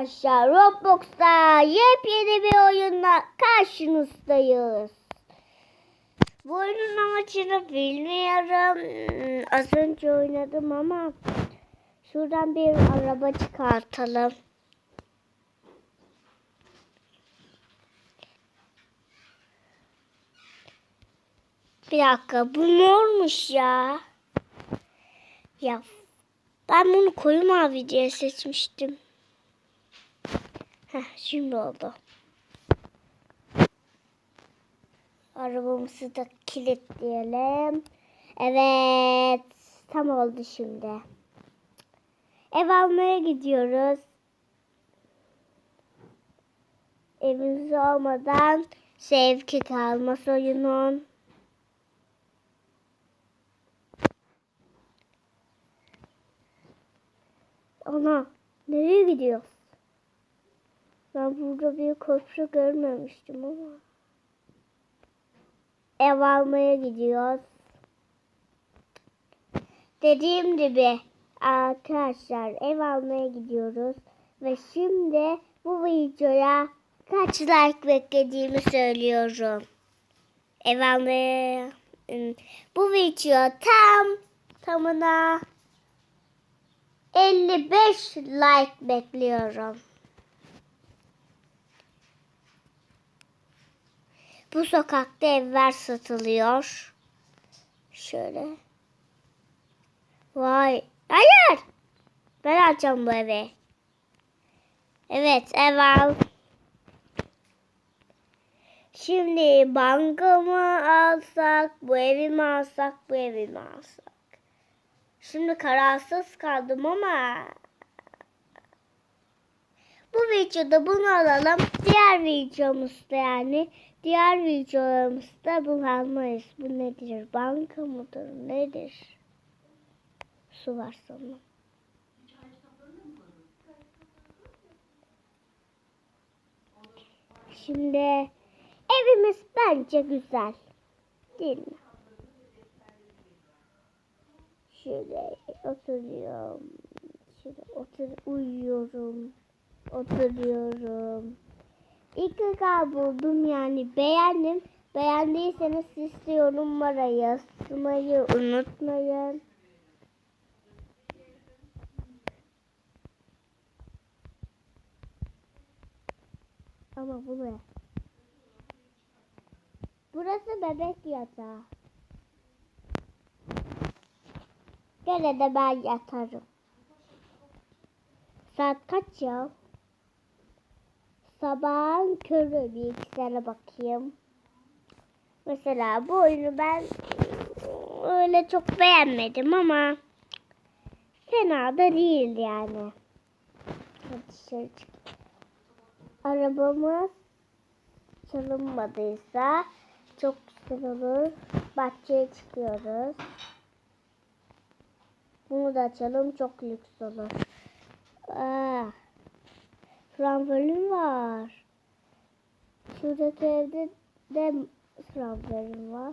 arkadaşlar Roblox'ta yepyeni bir oyunla karşınızdayız. Bu oyunun amacını bilmiyorum. Hmm, Az önce oynadım ama şuradan bir araba çıkartalım. Bir dakika bu mormuş ya. Ya ben bunu koyu mavi diye seçmiştim. Heh, şimdi oldu. Arabamızı da kilitleyelim. Evet. Tam oldu şimdi. Ev almaya gidiyoruz. Evimiz olmadan sevki kalmaz oyunun. Ana nereye gidiyor? Ben burada bir köprü görmemiştim ama. Ev almaya gidiyoruz. Dediğim gibi arkadaşlar ev almaya gidiyoruz. Ve şimdi bu videoya kaç like beklediğimi söylüyorum. Ev almaya bu video tam tamına 55 like bekliyorum. Bu sokakta evler satılıyor. Şöyle. Vay. Hayır. Ben alacağım bu evi. Evet ev al. Şimdi banka mı alsak, bu evi mi alsak, bu evi mi alsak? Şimdi kararsız kaldım ama bu videoda bunu alalım. Diğer videomuzda yani diğer videolarımızda bunu almayız. Bu nedir? Banka mıdır? Nedir? Su var sanırım. Şimdi evimiz bence güzel. Değil mi? Şöyle oturuyorum. Şöyle otur uyuyorum. Oturuyorum. İlk defa buldum yani beğendim. Beğendiyseniz siz yorumlara yazmayı unutmayın. Ama bu ne? Burası bebek yatağı. Gene de ben yatarım. Saat kaç ya? Sabahın körü tane bakayım. Mesela bu oyunu ben öyle çok beğenmedim ama fena da değil yani. Hadi. Arabamız çalınmadıysa çok güzel olur. Bahçeye çıkıyoruz. Bunu da açalım çok lüks olur. Aa, trambolin var. Şuradaki evde de trambolin var.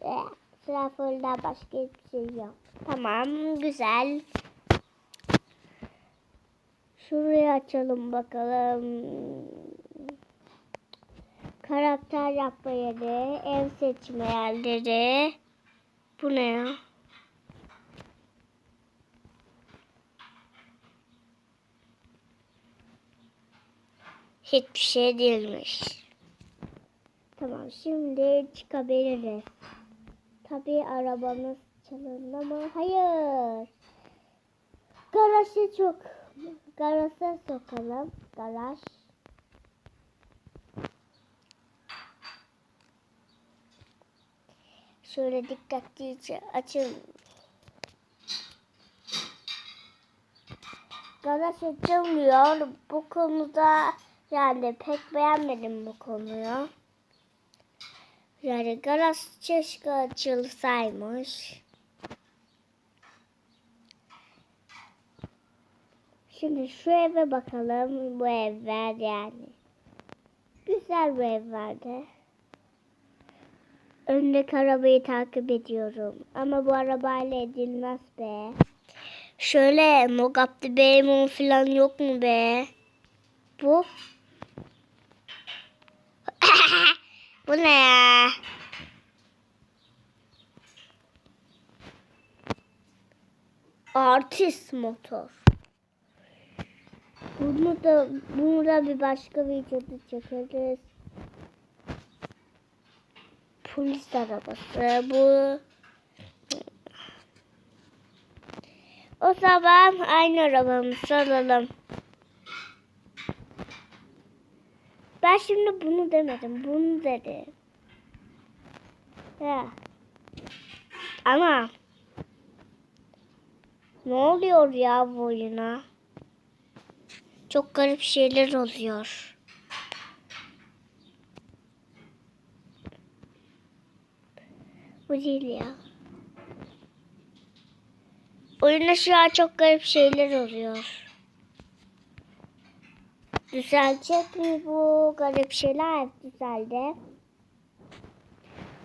Eh, Trambolinden başka hiçbir şey yok. Tamam güzel. Şurayı açalım bakalım. Karakter yapma yeri, ev seçme yerleri. Bu ne ya? Hiçbir şey değilmiş. Tamam şimdi çıkabiliriz. Tabii arabamız çalındı ama hayır. Garajı çok. Garaja sokalım. Garaj. Şöyle dikkatlice açın. Garaj açılmıyor. Bu konuda yani pek beğenmedim bu konuyu. Yani garaj keşke açılsaymış. Şimdi şu eve bakalım. Bu evler yani. Güzel bir ev vardı. Öndeki arabayı takip ediyorum. Ama bu arabayla edilmez be. Şöyle Nogapti Beymon falan yok mu be? Bu. Bu ne ya? Artist motor. Bunu da bunu da bir başka videoda çekeriz. Polis arabası bu. O zaman aynı arabamızı alalım. Şimdi bunu demedim. Bunu dedim. Ya. Ama ne oluyor ya bu oyuna? Çok garip şeyler oluyor. Bu değil ya. Oyunda şu an çok garip şeyler oluyor. Düzelecek mi bu garip şeyler? Düzeldi.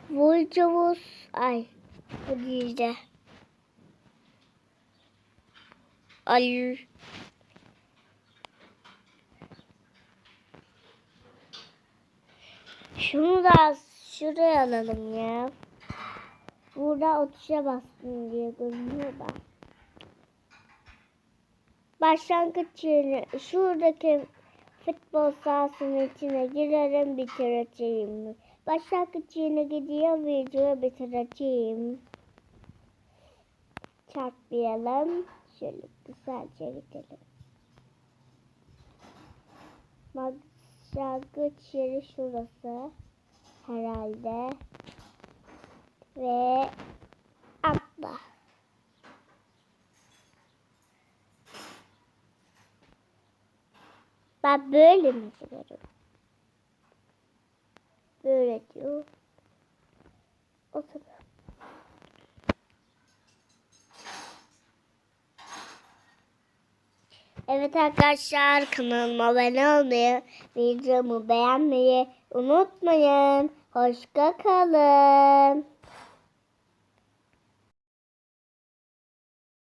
Vulcavus. Ay. Bu değil de. Ay. Şunu da şuraya alalım ya. Burada o tuşa bastım diye görünüyor da. Başlangıç yeri şuradaki futbol sahasının içine girerim bitireceğim. Başlangıç yerine gidiyor videoyu bitireceğim. Çarpmayalım. Şöyle güzelce gidelim. Başlangıç yeri şurası. Herhalde. Ve Ben böyle mi diyorum? Böyle diyor. O zaman. Evet arkadaşlar kanalıma abone olmayı, videomu beğenmeyi unutmayın. Hoşça kalın.